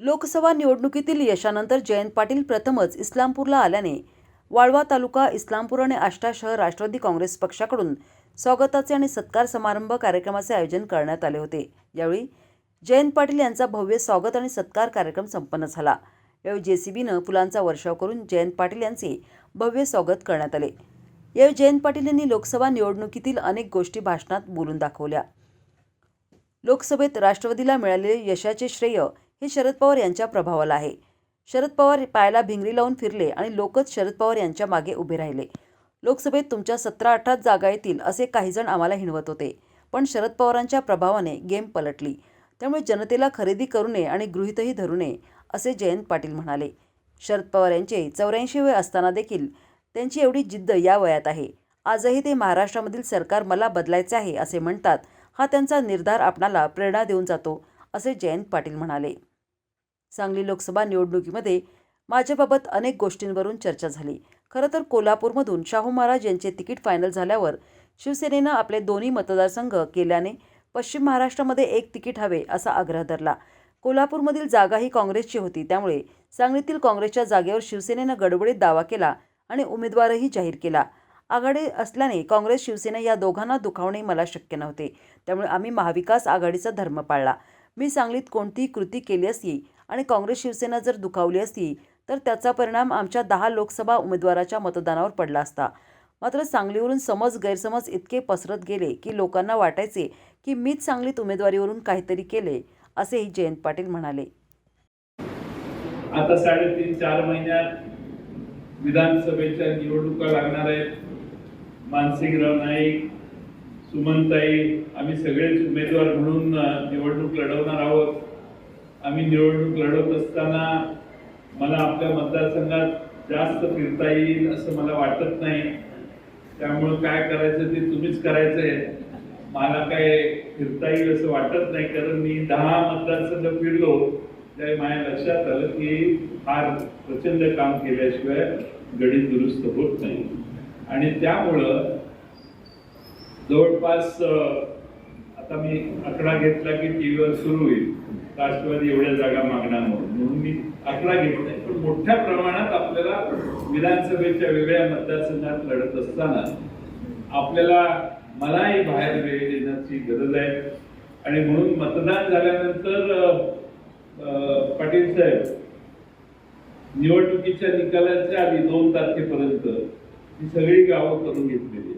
लोकसभा निवडणुकीतील यशानंतर जयंत पाटील प्रथमच इस्लामपूरला आल्याने वाळवा तालुका इस्लामपूर आणि आष्टा शहर राष्ट्रवादी काँग्रेस पक्षाकडून स्वागताचे आणि सत्कार समारंभ कार्यक्रमाचे आयोजन करण्यात आले होते. यावेळी जयंत पाटील यांचा भव्य स्वागत आणि सत्कार कार्यक्रम संपन्न झाला. यावेळी जेसीबीनं फुलांचा वर्षाव करून जयंत पाटील यांचे भव्य स्वागत करण्यात आले. यावेळी जयंत पाटील यांनी लोकसभा निवडणुकीतील अनेक गोष्टी भाषणात बोलून दाखवल्या. लोकसभेत राष्ट्रवादीला मिळालेले यशाचे श्रेय हे शरद पवार यांच्या प्रभावाला आहे. शरद पवार पायाला भिंगरी लावून फिरले आणि लोकच शरद पवार यांच्या मागे उभे राहिले. लोकसभेत तुमच्या सतरा अठरा जागा येतील असे काही जण आम्हाला हिणवत होते. पण शरद पवारांच्या प्रभावाने गेम पलटली. त्यामुळे जनतेला खरेदी करू नये आणि गृहितही धरू नये असे जयंत पाटील म्हणाले. शरद पवार यांचे चौऱ्याऐंशी वय असताना देखील त्यांची एवढी जिद्द या वयात आहे. आजही ते महाराष्ट्रामधील सरकार मला बदलायचे आहे असे म्हणतात. हा त्यांचा निर्धार आपणाला प्रेरणा देऊन जातो. असे जयंत पाटील म्हणाले. सांगली लोकसभा निवडणुकीमध्ये माझ्याबाबत अनेक गोष्टींवरून चर्चा झाली. खरं तर कोल्हापूरमधून शाहू महाराज यांचे तिकीट फायनल झाल्यावर शिवसेनेनं आपले दोन्ही मतदारसंघ केल्याने पश्चिम महाराष्ट्रामध्ये एक तिकीट हवे असा आग्रह धरला. कोल्हापूरमधील जागा ही काँग्रेसची होती. त्यामुळे सांगलीतील काँग्रेसच्या जागेवर शिवसेनेनं गडबडीत दावा केला आणि उमेदवारही जाहीर केला. आघाडी असल्याने काँग्रेस शिवसेना या दोघांना दुखावणे मला शक्य नव्हते. त्यामुळे आम्ही महाविकास आघाडीचा धर्म पाळला. मी सांगलीत कोणतीही कृती केली असती आणि काँग्रेस शिवसेना जर दुखावली असती तर त्याचा परिणाम आमच्या दहा लोकसभा उमेदवाराच्या मतदानावर पडला असता. मात्र सांगलीवरून समज गैरसमज इतके पसरत गेले की लोकांना वाटायचे की मीच सांगलीत उमेदवारीवरून काहीतरी केले असेही जयंत पाटील म्हणाले. आता साडेतीन चार महिन्यात विधानसभेच्या निवडणुका लागणार आहेत. मानसिंगराव नाईक सुमनताई आम्ही सगळेच उमेदवार म्हणून निवडणूक लढवणार आहोत. आम्ही निवडणूक लढवत असताना मला आपल्या मतदारसंघात जास्त फिरता येईल असं मला वाटत नाही. त्यामुळं काय करायचं ते तुम्हीच करायचंय. मला काय फिरता येईल असं वाटत नाही कारण मी दहा मतदारसंघ फिरलो. त्यावेळी माझ्या लक्षात आलं की फार प्रचंड काम केल्याशिवाय गणित दुरुस्त होत नाही. आणि त्यामुळं जवळपास आता मी आकडा घेतला की टी व्हीवर सुरू होईल. राष्ट्रवादी एवढ्या जागा मागणार म्हणून म्हणून मी आकडा घेतलाय पण मोठ्या प्रमाणात आपल्याला विधानसभेच्या वेगळ्या मतदारसंघात लढत असताना आपल्याला मलाही बाहेर वेळ देण्याची गरज आहे. आणि म्हणून मतदान झाल्यानंतर अं, पाटील साहेब निवडणुकीच्या निकालाच्या आधी दोन तारखेपर्यंत ही सगळी गावं करून घेतलेली